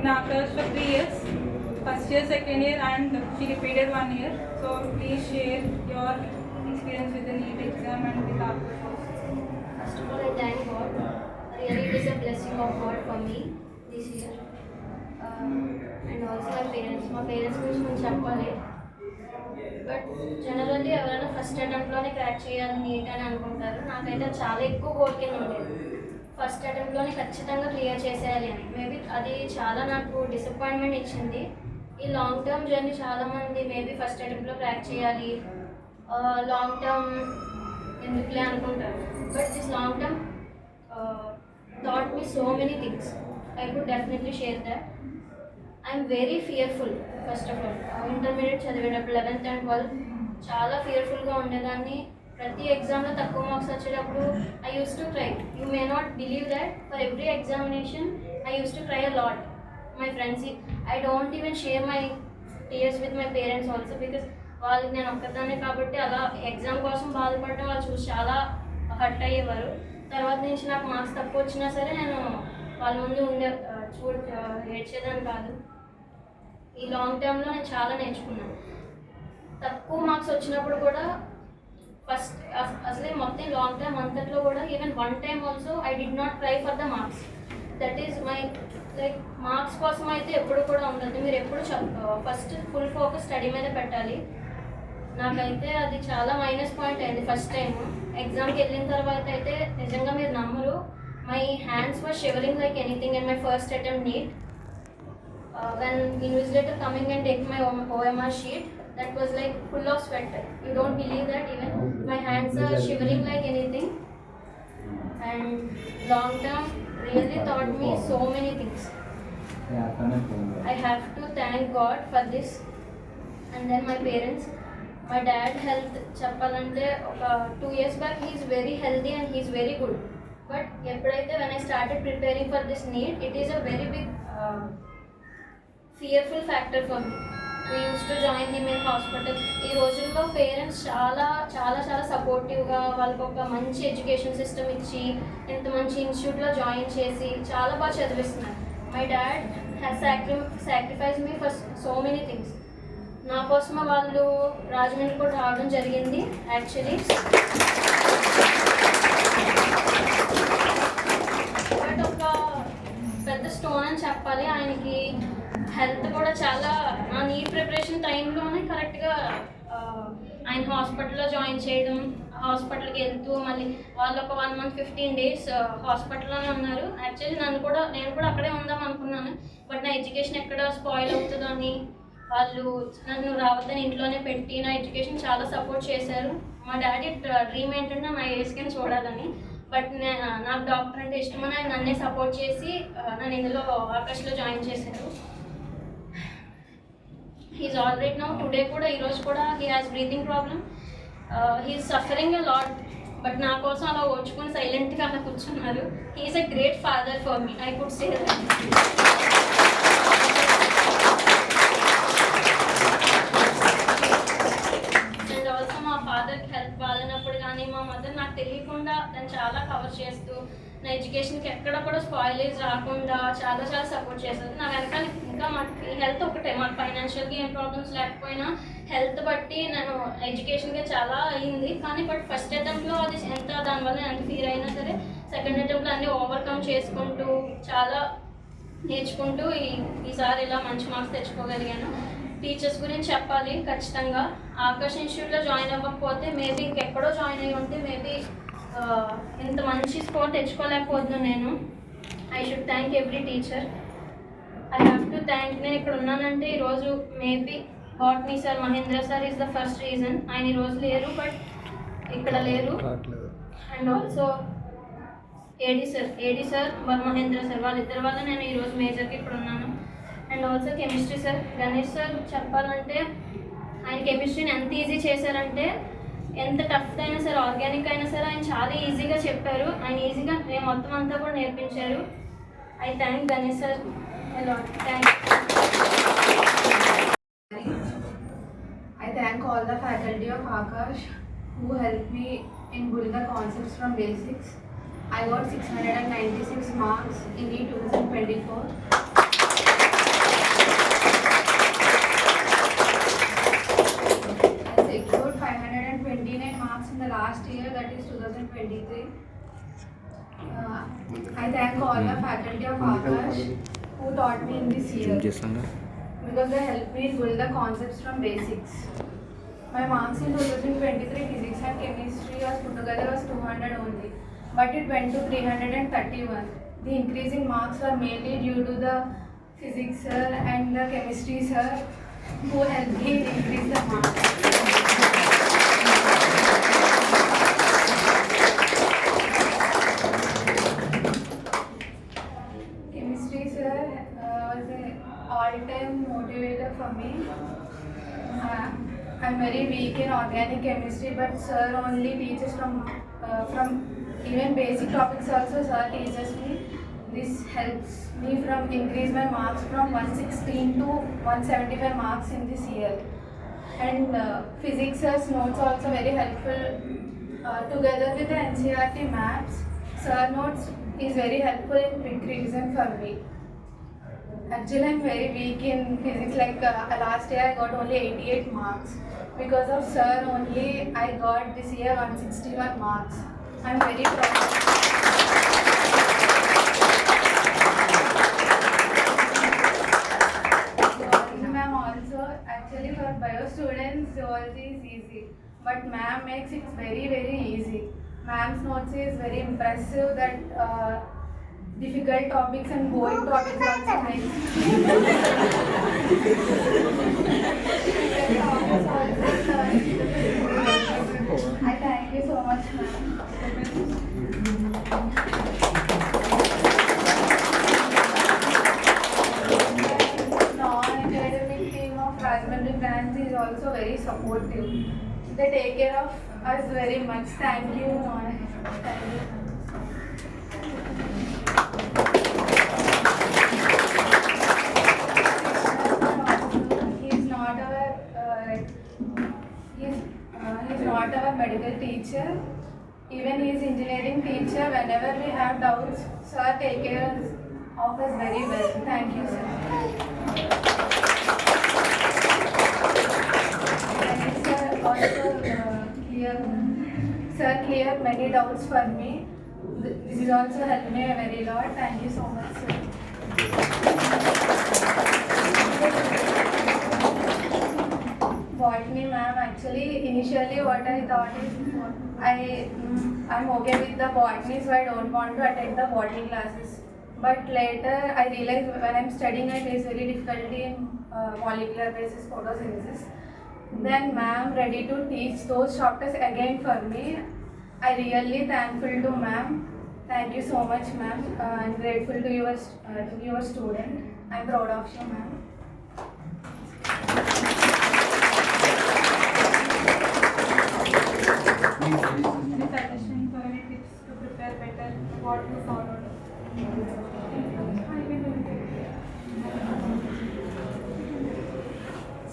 in Akash for three years, first year, second year, and she repeated one year. So please share your experience with the NEET exam and with Akash. First of all, I thank God. Really, it is a blessing of God for me this year. Uh, and also my parents. మా parents గురించి కొంచెం చెప్పాలి but generally ఎవరైనా first అటెంప్ట్లోనే crack చేయాలి NEET అని అనుకుంటారు నాకైతే చాలా ఎక్కువ కోరికలు ఉండేది ఫస్ట్ అటెంప్ట్లోనే ఖచ్చితంగా క్లియర్ చేసేయాలి అని. మేబీ అది చాలా నాకు డిసప్పాయింట్మెంట్ ఇచ్చింది. ఈ లాంగ్ టర్మ్ జర్నీ చాలామంది మేబీ ఫస్ట్ అటెంప్ట్లో క్రాక్ చేయాలి. లాంగ్ టర్మ్ ఎందుకులే అనుకుంటారు. But this long term thought me so many things I could definitely share that I'm very fearful first of all intermediate చదివేటప్పుడు లెవెన్త్ అండ్ ట్వెల్త్ చాలా ఫియర్ఫుల్గా ఉండేదాన్ని. ప్రతి ఎగ్జామ్లో తక్కువ మార్క్స్ వచ్చేటప్పుడు I use to cry you may not believe that for every examination I use to cry a lot my friends I don't even share my tears with my parents also because వాళ్ళకి నేను ఒక్కదాన్నే కాబట్టి అలా exam కోసం బాధపడడం వాళ్ళు చూసి చాలా హర్ట్ అయ్యేవారు. తర్వాత నుంచి నాకు మార్క్స్ తక్కువ వచ్చినా సరే నేను వాళ్ళ ముందు ఉండే చూ చూడ ఏడ్చేదాన్ని కాదు. ఈ లాంగ్ టర్మ్లో నేను చాలా నేర్చుకున్నాను తక్కువ మార్క్స్ వచ్చినప్పుడు కూడా ఫస్ట్ అసలే మొత్తం లాంగ్ టైమ్ అంతట్లో కూడా even one time also I did not try for the marks that is my like marks కోసం అయితే ఎప్పుడు కూడా ఉండదు. మీరు ఎప్పుడు ఫస్ట్ ఫుల్ ఫోకస్ స్టడీ మీద పెట్టాలి. నాకైతే అది చాలా మైనస్ పాయింట్ అయింది ఫస్ట్ టైం ఎగ్జామ్కి వెళ్ళిన తర్వాత అయితే నిజంగా మీరు నమ్మరు. My hands were shivering like anything in my first attempt NEET when invigilator coming and take my OMR sheet That was like full of sweat you don't believe that even my hands are shivering like anything and long term really thought me so many things I have to thank God for this and then my parents. My dad health చెప్పాలంటే ఒక two years back he is very healthy and he is very good but ఎప్పుడైతే when I started preparing for this NEET it is a very big fearful factor for me we use to join him in hospital ఈ రోజుల్లో parents చాలా చాలా చాలా సపోర్టివ్గా వాళ్ళకి ఒక మంచి ఎడ్యుకేషన్ సిస్టమ్ ఇచ్చి ఇంత మంచి ఇన్స్టిట్యూట్లో జాయిన్ చేసి చాలా బాగా చదివిస్తున్నారు. My dad has sacri sacrifice me for so many things నా కోసమే వాళ్ళు రాజమండ్రి కూడా రావడం జరిగింది యాక్చువల్లీ బట్ ఒక పెద్ద స్టోన్ అని చెప్పాలి ఆయనకి హెల్త్ కూడా చాలా నా నీట్ ప్రిపరేషన్ టైంలోనే కరెక్ట్గా ఆయన హాస్పిటల్లో జాయిన్ చేయడం హాస్పిటల్కి వెళ్తూ మళ్ళీ వాళ్ళు ఒక వన్ మంత్ ఫిఫ్టీన్ డేస్ హాస్పిటల్లోనే ఉన్నారు. యాక్చువల్లీ నన్ను కూడా నేను కూడా అక్కడే ఉందాం అనుకున్నాను. బట్ నా ఎడ్యుకేషన్ ఎక్కడ స్పాయిల్ అవుతుందో అని వాళ్ళు నన్ను రావద్దని ఇంట్లోనే పెట్టి నా ఎడ్యుకేషన్ చాలా సపోర్ట్ చేశారు. మా డాడీ డ్రీమ్ ఏంటంటే నా ఏస్కిని చూడాలని. బట్ నాకు డాక్టర్ అంటే ఇష్టమని ఆయన నన్నే సపోర్ట్ చేసి నన్ను ఇందులో ఆకాష్లో జాయిన్ చేశారు. He's all right now today కూడా ఈరోజు కూడా he has breathing problem he's suffering a lot but నా కోసం అలా ఓచుకొని సైలెంట్గా అలా కూర్చున్నారు. He's a great father for me I could say and also మా ఫాదర్కి హెల్త్ బాగాలేనప్పుడు కానీ మా మదర్ నాకు తెలియకుండా తను చాలా కవర్ చేస్తూ నా ఎడ్యుకేషన్కి ఎక్కడ కూడా స్పాయిలేజ్ రాకుండా చాలా చాలా సపోర్ట్ చేస్తుంది. నా వెనకాల ఇంకా మాకు హెల్త్ ఒకటే మాకు ఫైనాన్షియల్గా ఏం ప్రాబ్లమ్స్ లేకపోయినా హెల్త్ బట్టి నేను ఎడ్యుకేషన్గా చాలా అయింది. కానీ బట్ ఫస్ట్ అటెంప్ట్లో అది ఎంత దానివల్ల ఎంత ఫీల్ అయినా సరే సెకండ్ అటెంప్ట్లో అన్నీ ఓవర్కమ్ చేసుకుంటూ చాలా నేర్చుకుంటూ ఈ ఈసారి ఇలా మంచి మార్క్స్ తెచ్చుకోగలిగాను. టీచర్స్ గురించి చెప్పాలి ఖచ్చితంగా. ఆకాష్ ఇన్స్టిట్యూట్లో జాయిన్ అవ్వకపోతే మేబీ ఇంకెక్కడో జాయిన్ అయ్యి ఉంటే మేబీ ఇంత మంచి స్కోర్ తెచ్చుకోలేకపోతున్నాను నేను. I should thank every teacher I have to thank నేను ఇక్కడ ఉన్నానంటే ఈరోజు maybe botany sir Mahendra sir is the first reason ఆయన ఈరోజు లేరు బట్ ఇక్కడ లేరు. And also AD sir AD sir were Mahendra sir వాళ్ళిద్దరి వల్ల నేను ఈరోజు మేజర్కి ఇప్పుడు ఉన్నాను. And also chemistry sir Ganesh sir చెప్పాలంటే ఆయన కెమిస్ట్రీని ఎంత ఈజీ చేశారంటే ఎంత టఫ్ అయినా సరే ఆర్గానిక్ అయినా సరే ఆయన చాలా ఈజీగా చెప్పారు. ఆయన ఈజీగా నేను మొత్తం అంతా కూడా నేర్పించారు. I thank Ganesh sir hello thank I thank all the faculty of Aakash who help me in build the concepts from basics I what six hundred and ninety six marks in ఈ two thousand twenty four 2023. Uh, I thank all the hmm. faculty of Akash who taught me in this year because they helped me build the concepts from basics. My marks in 2023 physics and chemistry was put together was 200 only, but it went to 331. The increasing marks were mainly due to the physics sir and the chemistry sir who helped me increase the marks. For me. Uh, I'm very weak in organic chemistry, but sir only teaches from uh, from even basic topics also. Sir teaches me. This helps me from increase my marks from 116 to 175 marks in this year. And uh, physics sir's notes also very helpful. Uh, together with the NCRT maps, sir notes is very helpful in quick revision for me. Actually, I'm very weak in physics. Like uh, last year, I got only 88 marks. Because of sir only, I got this year 161 marks. I'm very proud. Zoology ma'am also, actually for bio students, zoology is easy. But ma'am makes it very, very easy. Ma'am's notes is very impressive that uh, difficult topics and boring topics also makes. I thank you so much, ma'am. Non-academic team of Rajahmundry branch is also very supportive. They take care of us very much. Thank you. Thank you. He's not our, uh, uh, not our medical teacher. Even he is engineering teacher. Whenever we have doubts, sir take care of us very well. Thank you, sir. And sir also uh, clear, sir clear many doubts for me. This is also helped me very lot. Thank you so much, sir. Botany ma'am, actually, initially what I thought is, I, mm, I'm okay with the botany, so I don't want to attend the botany classes. But later, I realized when I'm studying, I face very difficulty in uh, molecular basis photosynthesis. Then ma'am ready to teach those chapters again for me. I really thankful to ma'am. Thank you so much, ma'am. Uh, I'm grateful to your, uh, to your student. I'm proud of you, ma'am. Any suggestions or any tips to prepare better? What to follow?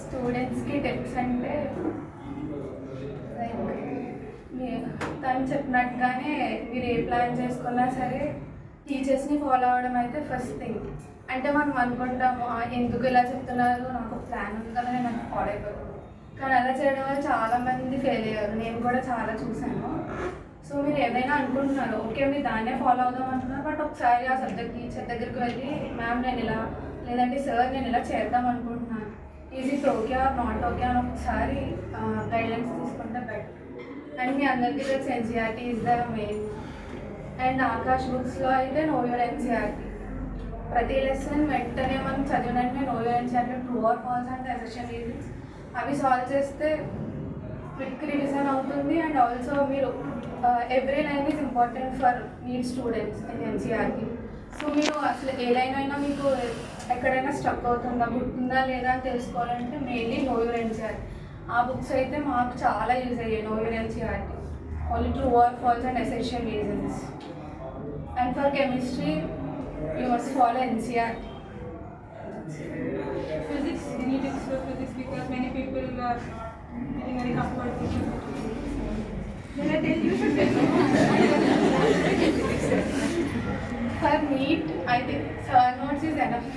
స్టూడెంట్స్కి tips అంటే like మీ తను చెప్పినట్టుగానే మీరు ఏ plan చేసుకున్నా సరే టీచర్స్ని follow అవ్వడం అయితే first thing అంటే మనం అనుకుంటాము ఎందుకు ఇలా చెప్తున్నారు? నాకు ఒక ప్లాన్ ఉంది కదా నేను నాకు ఫాలో అయిపోతాను. కానీ అలా చేయడం వల్ల చాలామంది ఫెయిల్ అయ్యారు. నేను కూడా చాలా చూశాను. సో మీరు ఏదైనా అనుకుంటున్నారు ఓకే మీరు దాన్నే ఫాలో అవుదాం అంటున్నారు బట్ ఒకసారి ఆ సబ్జెక్ట్ టీచర్ దగ్గరికి వెళ్ళి మ్యామ్ నేను ఇలా లేదంటే సార్ నేను ఇలా చేద్దాం అనుకుంటున్నాను. Easy okay or not okay అని ఒకసారి గైడ్లైన్స్ తీసుకుంటే బెటర్ అండ్ మీ అందరికీ తెలిసి NCERT is the main and Aakash బుక్స్లో అయితే నో నోవెల్ ఎన్సీఆర్టీ ప్రతి లెసన్ వెంటనే మనం చదివిన వెంటనే novel NCERT true or false and assertion reasons అవి సాల్వ్ చేస్తే క్విక్ రివిజన్ అవుతుంది అండ్ ఆల్సో మీరు every line is important for NEET students in NCERT so మీరు అసలు ఏ లైన్ అయినా మీకు ఎక్కడైనా స్ట్రక్ అవుతుందా గుర్తుందా లేదా అని తెలుసుకోవాలంటే మెయిన్లీ నో యూర్ ఎన్సీఆర్టీ ఆ బుక్స్ అయితే మాకు చాలా యూజ్ అయ్యాయి know your NCERT only true or false and essential reasons and for chemistry you must follow NCERT Physics, any tips for physics because many people are feeling very comfortable. Then I tell you to For NEET, I think uh, notes is enough.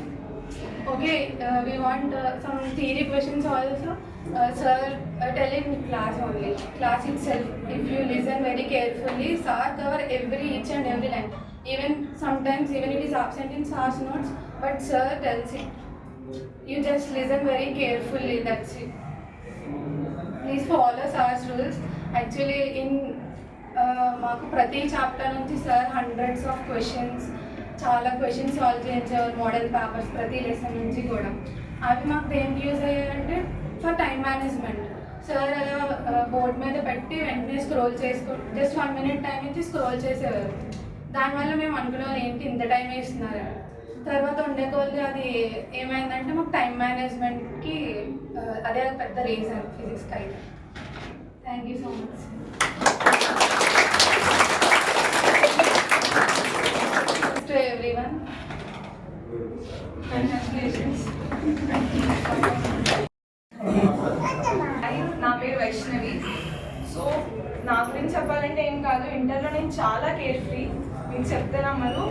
Okay, uh, we want uh, some theory questions also. Uh, sir, uh, tell in class only, class itself. If you listen very carefully, sir cover every each and every line. even sometimes even it is absent in SARS notes, but sir tells it. You just listen very carefully, that's it. please follow sirs rules actually in మాకు ప్రతి chapter నుంచి sir hundreds of questions చాలా questions solve చేయించేవారు model papers ప్రతి lesson నుంచి కూడా. అవి మాకు దేనికి యూజ్ అయ్యాయంటే ఫర్ టైం మేనేజ్మెంట్ సార్ అలా బోర్డ్ మీద పెట్టి వెంటనే స్క్రోల్ చేసుకో జస్ట్ వన్ మినిట్ టైం ఇచ్చి స్క్రోల్ చేసేవారు. దానివల్ల మేము అనుకున్నాం ఏంటి ఇంత టైం వేస్తున్నారు? తర్వాత ఉండే కొద్ది అది ఏమైందంటే మాకు టైం మేనేజ్మెంట్కి అదే పెద్ద రీజన్ ఫిజిక్స్కి అయితే thank you so much to everyone congratulations hi నా పేరు వైష్ణవి. సో నా గురించి చెప్పాలంటే ఏం కాదు ఇంటర్లో నేను చాలా కేర్ ఫ్రీ మీకు చెప్తానమ్మను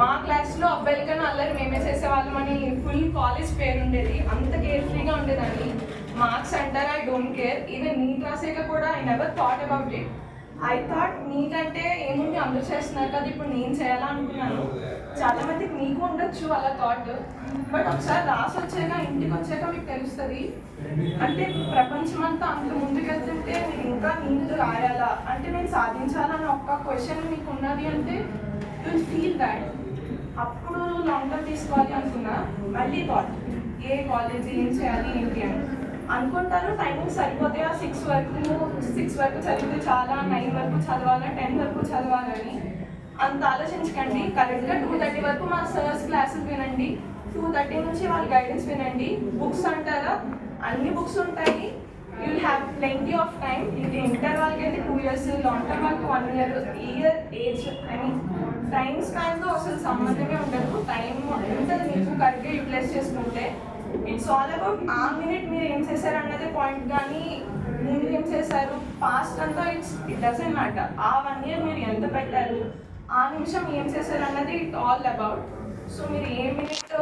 మా క్లాస్లో అబ్బాయిల కన్నా అల్లరి మేమే చేసేవాళ్ళం అని ఫుల్ కాలేజ్ పేరు ఉండేది. అంత కేర్ ఫ్రీగా ఉండేదాన్ని. మార్క్స్ అంటారు I don't care even NEET రాసాక కూడా I never thought about it I thought నీకంటే ఏముంది అందరూ చేస్తున్నారు కదా ఇప్పుడు నేను చేయాలనుకున్నాను. చాలా మందికి నీకు ఉండొచ్చు అలా థాట్ బట్ ఒకసారి రాసి వచ్చాక ఇంటికి వచ్చాక మీకు తెలుస్తుంది. అంటే ప్రపంచం అంతా అంత ముందుకెళ్తుంటే నేను ఇంకా నీళ్ళు రాయాలా? అంటే నేను సాధించాలని ఒక్క క్వశ్చన్ మీకు ఉన్నది అంటే యూ ఫీల్ దాట్ అప్పుడు లాంగ్ టర్మ్ తీసుకోవాలి అనుకున్నా మళ్ళీ థాట్ ఏ కాలేజ్ ఏం చేయాలి ఏంటి అని. అనుకుంటారు టైమింగ్ సరిపోతే ఆ సిక్స్ వరకు సిక్స్ వరకు చదివితే చాలా నైన్ వరకు చదవాలా టెన్ వరకు చదవాలని అంత ఆలోచించకండి. కరెక్ట్గా టూ థర్టీ వరకు మా సర్స్ క్లాసెస్ వినండి. టూ థర్టీ నుంచి వాళ్ళ గైడెన్స్ వినండి. బుక్స్ అంటారా? అన్ని బుక్స్ ఉంటాయి. You have plenty of time ఇది ఇంటర్ వాళ్ళకి అయితే టూ ఇయర్స్ లాంగ్ టర్మ్ వాళ్ళకి one year year age I mean time స్పాన్తో అసలు సంబంధమే ఉండదు. టైం ఉంటుంది మీకు కరెక్ట్గా యూటిలైజ్ చేసుకుంటే ఇట్స్ ఆల్ అబౌట్ ఆ మినిట్ మీరు ఏం చేశారు అన్నది పాయింట్ కానీ ముందు ఏం చేశారు? పాస్ట్ అంతా ఇట్స్ ఇట్ డజంట్ మ్యాటర్ ఆ వన్ ఇయర్ మీరు ఎంత పెట్టారు? ఆ నిమిషం ఏం చేశారు అన్నది ఇట్ ఆల్ అబౌట్ సో మీరు ఏ మినిట్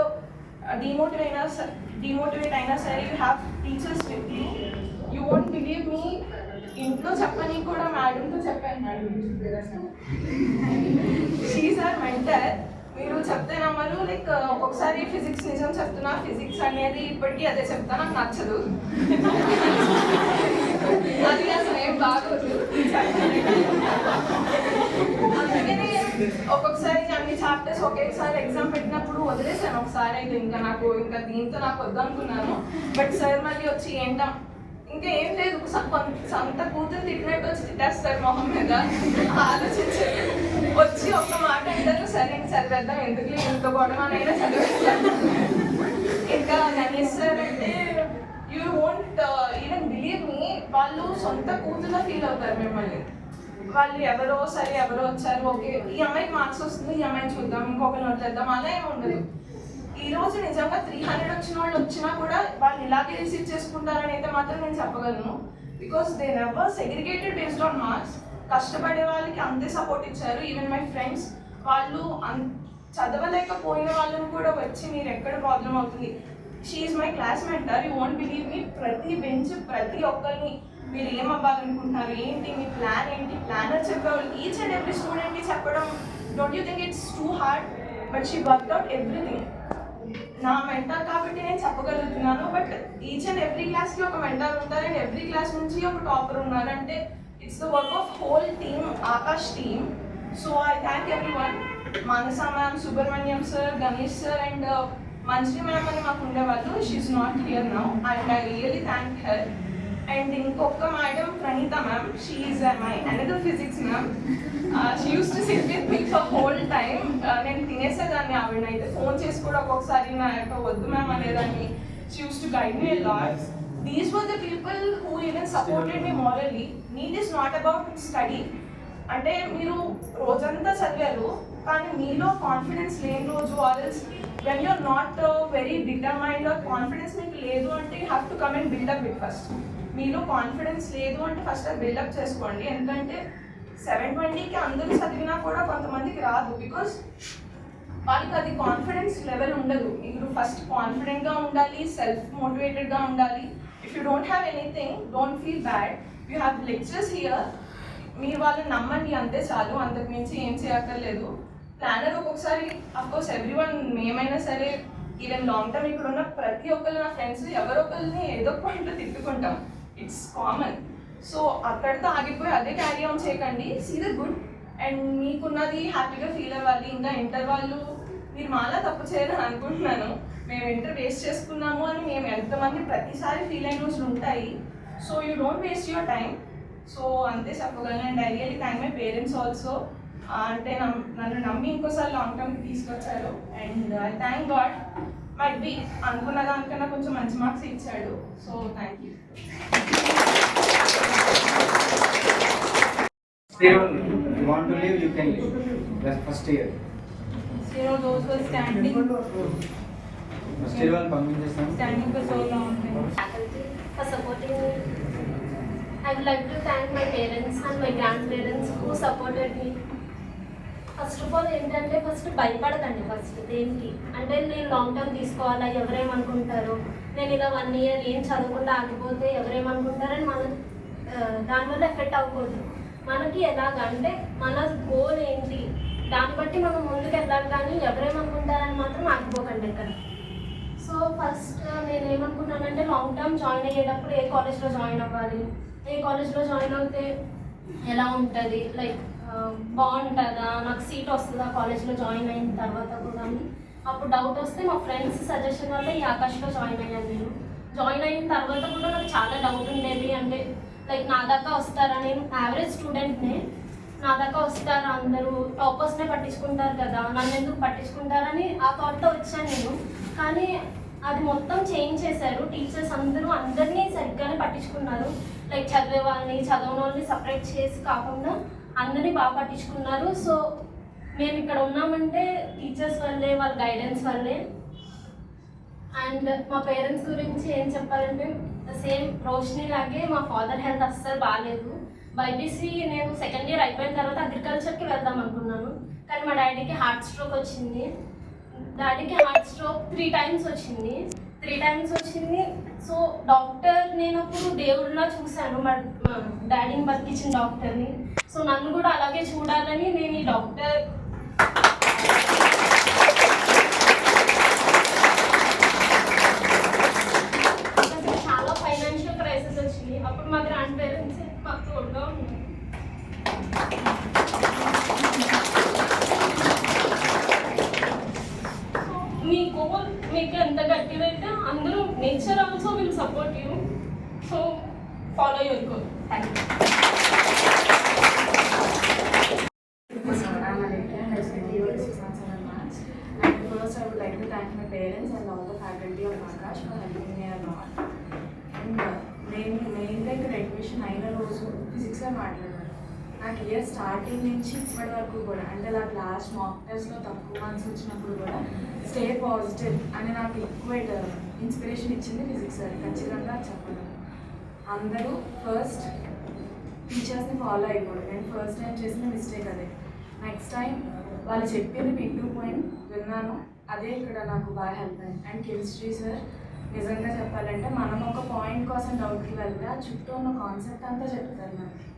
డిమోటివేట్ uh, అయినా డిమోటివేట్ అయినా సరే you have teachers with you you won't believe మీ ఇంట్లో చెప్పని కూడా మేడంతో చెప్పాను మేడం షీఈ్ ఆర్ మెంటర్ మీరు చెప్తే నమ్మరు లైక్ ఒక్కొక్కసారి ఫిజిక్స్ నిజం చెప్తున్నా ఫిజిక్స్ అనేది ఇప్పటికీ అదే చెప్తా నాకు నచ్చదు. అది అసలు ఏం బాగోదు. అందుకనే ఒక్కొక్కసారి అన్ని చాప్టర్స్ ఒకేసారి ఎగ్జామ్ పెట్టినప్పుడు వదిలేసాను ఒకసారి అయితే ఇంకా నాకు ఇంకా దీంతో నాకు వద్దనుకున్నాను. బట్ సార్ మళ్ళీ వచ్చి ఏంటా? ఇంకా ఏం లేదు సొంత కూతురు తిట్టినట్టు వచ్చి తిట్టేస్తారు మొహం మీద. ఆలోచించారు వచ్చి ఒక్క మాట అంటారు సరే ఇంక చదివేద్దాం ఎందుకు ఇంత గొడవనైనా చదివేస్తాను ఇంకా గణేష్ సార్ అంటే యూ వోంట్ ఈవెన్ బిలీవ్ మీ వాళ్ళు సొంత కూతురులా ఫీల్ అవుతారు మిమ్మల్ని. వాళ్ళు ఎవరో సరే ఎవరో వచ్చారు ఓకే ఈ అమ్మాయికి మార్క్స్ వస్తుంది ఈ అమ్మాయిని చూద్దాం ఇంకొకరిని వదిలేద్దాం అలా ఏమి ఉండదు. ఈ రోజు నిజంగా త్రీ హండ్రెడ్ వచ్చిన వాళ్ళు వచ్చినా కూడా వాళ్ళు ఇలాగే రిసీవ్ చేసుకుంటారని అయితే మాత్రం నేను చెప్పగలను. Because they never segregated based on marks కష్టపడే వాళ్ళకి అంతే సపోర్ట్ ఇచ్చారు. ఈవెన్ మై ఫ్రెండ్స్ వాళ్ళు అన్ చదవలేకపోయిన వాళ్ళని కూడా వచ్చి మీరు ఎక్కడ ప్రాబ్లం అవుతుంది? She my class mentor you won't believe మీ ప్రతి బెంచ్ ప్రతి ఒక్కరిని మీరు ఏం అవ్వాలనుకుంటున్నారు ఏంటి మీ ప్లాన్ ఏంటి? ప్లానర్ చెప్పేవాళ్ళు ఈచ్ అండ్ ఎవ్రీ స్టూడెంట్కి చెప్పడం don't you think it's too hard but she work out everything నా మెంటర్ కాబట్టి నేను చెప్పగలుగుతున్నాను బట్ ఈచ్ అండ్ ఎవ్రీ క్లాస్కి ఒక మెంటర్ ఉంటారు అండ్ ఎవ్రీ క్లాస్ నుంచి ఒక టాపర్ ఉన్నారు. అంటే it's the work of whole team Aakash team so I thank everyone Manasa ma'am Subrahmanyam sir Ganesh sir and Manjari ma'am అని మాకు ఉండేవాళ్ళు. She's not here now and I really thank her and ఇంకొక madam Praneetha ma'am she's my another physics ma'am she used to sit with me for whole time నేను తినేసేదాన్ని ఆవిడ అయితే phone చేసి కూడా ఒక్కొక్కసారి నా యొక్క వద్దు మ్యామ్ అనేదాన్ని. She used to guide me lot these were the people who even supported me morally NEET is not about study అంటే మీరు రోజంతా చదివారు కానీ మీలో కాన్ఫిడెన్స్ లేని రోజు or else when you're not very determined or confidence మీకు లేదు అంటే you have to come and build up it first మీలో కాన్ఫిడెన్స్ లేదు అంటే ఫస్ట్ అది బిల్డప్ చేసుకోండి. ఎందుకంటే సెవెన్ ట్వంటీకి అందరూ చదివినా కూడా కొంతమందికి రాదు. బికాస్ వాళ్ళకి అది కాన్ఫిడెన్స్ లెవెల్ ఉండదు. మీరు ఫస్ట్ కాన్ఫిడెంట్గా ఉండాలి సెల్ఫ్ మోటివేటెడ్గా ఉండాలి. If you don't have anything don't feel bad you have lectures here మీరు వాళ్ళని నమ్మండి అంతే చాలు. అంతకు మించి ఏం చేయక్కర్లేదు. ప్లానర్ ఒక్కొక్కసారి అఫ్కోర్స్ ఎవ్రీ వన్ మేమైనా సరే ఈవెన్ లాంగ్ టర్మ్ ఇక్కడ ఉన్న ప్రతి ఒక్కరు నా ఫ్రెండ్స్ ఎవరొకరిని ఏదో ఒక పాయింట్లో తిట్టుకుంటాం. ఇట్స్ కామన్ సో అక్కడితో ఆగిపోయి అదే క్యారీ ఆన్ చేయకండి. సీ ద గుడ్ అండ్ మీకున్నది హ్యాపీగా ఫీల్ అవ్వాలి. ఇంకా ఇంటర్ వాళ్ళు మీరు మాలా తప్పు చేయాలని అనుకుంటున్నాను. మేము ఇంటర్ వేస్ట్ చేసుకున్నాము అని మేము ఎంతమంది ప్రతిసారి ఫీల్ అయిన రోజులు ఉంటాయి. So you don't waste your time so అంతే చెప్పగలను. And I really thank my parents also అంటే నమ్- నన్ను నమ్మి ఇంకోసారి లాంగ్ టర్మ్కి తీసుకొచ్చారు. అండ్ ఐ థ్యాంక్ గాడ్ బి అనుకున్న దానికన్నా కొంచెం మంచి మార్క్స్ ఇచ్చాడు so thank you Still, you want to leave, you can leave. That's first year. You know, those who are standing, First year వాళ్ళు పంపించేస్తాం standing for so long. faculty for supporting me. I would like to thank my parents and my grandparents who supported me. First of all ఏంటంటే first భయపడకండి first దేనికి? అంటే నేను long term తీసుకోవాలా? ఎవరేమనుకుంటారు? నేను ఇలా వన్ ఇయర్ ఏం చదవకుండా ఆగిపోతే ఎవరేమనుకుంటారని మన దానివల్ల ఎఫెక్ట్ అవ్వకూడదు. మనకి ఎలాగంటే మన గోల్ ఏంటి? దాన్ని బట్టి మనం ముందుకు వెళ్ళాలి కానీ ఎవరేమనుకుంటారని మాత్రం ఆగిపోకండి ఇక్కడ సో ఫస్ట్ నేను ఏమనుకున్నానంటే లాంగ్ టర్మ్ జాయిన్ అయ్యేటప్పుడు ఏ కాలేజ్లో జాయిన్ అవ్వాలి? ఏ కాలేజ్లో జాయిన్ అవుతే ఎలా ఉంటుంది? లైక్ బాగుంటుందా? నాకు సీట్ వస్తుందా? కాలేజ్లో జాయిన్ అయిన తర్వాత కూడా అని. అప్పుడు డౌట్ వస్తే మా ఫ్రెండ్స్ సజెషన్ వల్ల ఈ ఆకాష్లో జాయిన్ అయ్యాను నేను. జాయిన్ అయిన తర్వాత కూడా నాకు చాలా డౌట్ ఉండేది. అంటే లైక్ నా దాకా వస్తారా? నేను యావరేజ్ స్టూడెంట్నే నా. దాకా వస్తారా అందరూ? టాపర్స్నే పట్టించుకుంటారు కదా. నన్ను ఎందుకు పట్టించుకుంటారని ఆ థాట్తో వచ్చాను నేను. కానీ అది మొత్తం చేంజ్ చేశారు. టీచర్స్ అందరూ అందరినీ సరిగ్గానే పట్టించుకున్నారు. లైక్ చదివే వాళ్ళని చదవని వాళ్ళని సపరేట్ చేసి కాకుండా అందరినీ బాగా పట్టించుకున్నారు. సో మేము ఇక్కడ ఉన్నామంటే టీచర్స్ వల్లే వాళ్ళ గైడెన్స్ వల్లే. అండ్ మా పేరెంట్స్ గురించి ఏం చెప్పాలంటే సేమ్ రోషిని లాగే మా ఫాదర్ హెల్త్ అస్సలు బాగాలేదు బైపీసీ నేను సెకండ్ ఇయర్ అయిపోయిన తర్వాత అగ్రికల్చర్కి వెళ్దాం అనుకున్నాను. కానీ మా డాడీకి హార్ట్ స్ట్రోక్ వచ్చింది. డాడీకి హార్ట్ స్ట్రోక్ త్రీ టైమ్స్ వచ్చింది. త్రీ టైమ్స్ వచ్చింది. సో డాక్టర్ నేను అప్పుడు దేవుడిలా చూశాను. మా డాడీని బతికించిన డాక్టర్ని. సో నన్ను కూడా అలాగే చూడాలని నేను ఈ డాక్టర్ అసలు చాలా ఫైనాన్షియల్ క్రైసిస్ వచ్చింది అప్పుడు మా గ్రాండ్ పేరెంట్స్ మాకు తోడుగా ఉన్నారు సో మీ గోల్ ఎక్కడైతే అందరూ nature also will support you so follow your goal thank you నేను ఇక్కడ అడ్మిషన్ అయిన రోజు ఫిజిక్స్గా మాట్లాడాను. నాకు ఇయర్ స్టార్టింగ్ నుంచి ఇప్పటి వరకు కూడా అంటే నాకు లాస్ట్ మాక్ టెస్ట్లో తక్కువ మార్క్స్ వచ్చినప్పుడు కూడా స్టే పాజిటివ్ అని నాకు ఎక్కువ ఇన్స్పిరేషన్ ఇచ్చింది ఫిజిక్స్ సార్ ఖచ్చితంగా చెప్పగలను. అందరూ ఫస్ట్ టీచర్స్ని ఫాలో అయిపోవడం నేను ఫస్ట్ టైం చేసిన మిస్టేక్ అదే. నెక్స్ట్ టైం వాళ్ళు చెప్పింది పిన్ టు పాయింట్ విన్నాను. అదే ఇక్కడ నాకు బాగా హెల్ప్ అయింది. అండ్ కెమిస్ట్రీ సార్ నిజంగా చెప్పాలంటే మనం ఒక పాయింట్ కోసం డౌట్కి వెళ్తే ఆ చుట్టూ ఉన్న కాన్సెప్ట్ అంతా చెప్తారు మనకి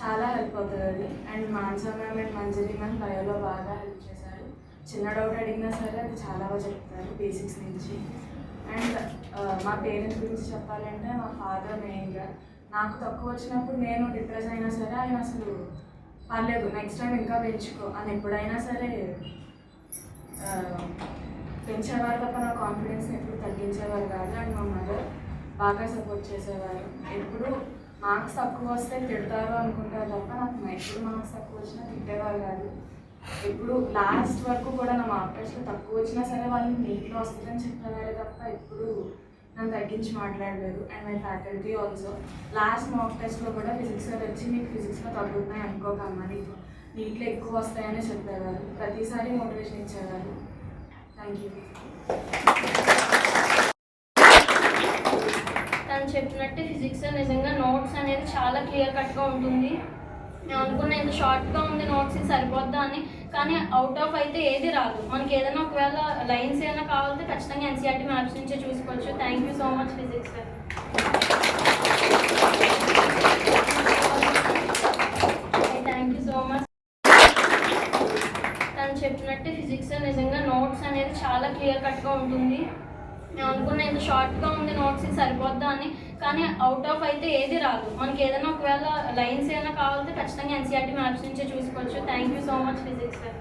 చాలా హెల్ప్ అవుతుంది అది and Mansa ma'am and Manjari ma'am బయోలో బాగా హెల్ప్ చేశారు. చిన్న డౌట్ అడిగినా సరే అది చాలా బాగా చెప్తారు బేసిక్స్ నుంచి. అండ్ మా పేరెంట్స్ గురించి చెప్పాలంటే మా ఫాదర్ మెయిన్గా నాకు తక్కువ వచ్చినప్పుడు నేను డిప్రెస్ అయినా సరే ఆయన అసలు పర్లేదు నెక్స్ట్ టైం ఇంకా పెంచుకో అని ఎప్పుడైనా సరే పెంచేవారు తప్ప నా కాన్ఫిడెన్స్ని ఎప్పుడు తగ్గించేవారు కాదు. అండ్ మా మదర్ బాగా సపోర్ట్ చేసేవారు. ఎప్పుడు మార్క్స్ తక్కువ వస్తే తిడతారు అనుకుంటారు తప్ప నాకు ఎప్పుడు మార్క్స్ తక్కువ వచ్చినా తిట్టేవారు కాదు. ఎప్పుడు లాస్ట్ వరకు కూడా నా మార్కెట్స్లో తక్కువ వచ్చినా సరే వాళ్ళు నీట్లో వస్తుందని చెప్పేవారే తప్ప ఎప్పుడు నన్ను తగ్గించి మాట్లాడలేదు. And my faculty also last mock టెస్ట్లో కూడా ఫిజిక్స్ వచ్చి మీకు ఫిజిక్స్లో తగ్గుతున్నాయి అనుకోకమ్మా నీకు. నీట్లో ఎక్కువ వస్తాయని చెప్పేవారు. ప్రతిసారి మోటివేషన్ ఇచ్చేవారు. థ్యాంక్ యూ తను చెప్పినట్టు ఫిజిక్స్ నిజంగా నోట్స్ అనేది చాలా క్లియర్ కట్గా ఉంటుంది. నేను అనుకున్న ఇంత షార్ట్గా ఉంది నోట్స్ ఇది సరిపోద్దా అని. కానీ అవుట్ ఆఫ్ అయితే ఏది రాదు. మనకి ఏదైనా ఒకవేళ లైన్స్ ఏమైనా కావాలంటే ఖచ్చితంగా ఎన్సీఆర్టీ మ్యాప్స్ నుంచే చూసుకోవచ్చు. Thank you so much physics sir thank you so much తను చెప్పినట్టే ఫిజిక్స్ నిజంగా నోట్స్ అనేది చాలా క్లియర్ కట్గా ఉంటుంది. నేను ఇంత షార్ట్గా ఉంది నోట్స్ సరిపోద్దా అని. కానీ అవుట్ ఆఫ్ అయితే ఏది రాదు. మనకి ఏదైనా ఒకవేళ లైన్స్ ఏదైనా కావాలంటే ఖచ్చితంగా ఎన్సీఆర్టీ మ్యాప్స్ నుంచే చూసుకోవచ్చు. Thank you so much physics sir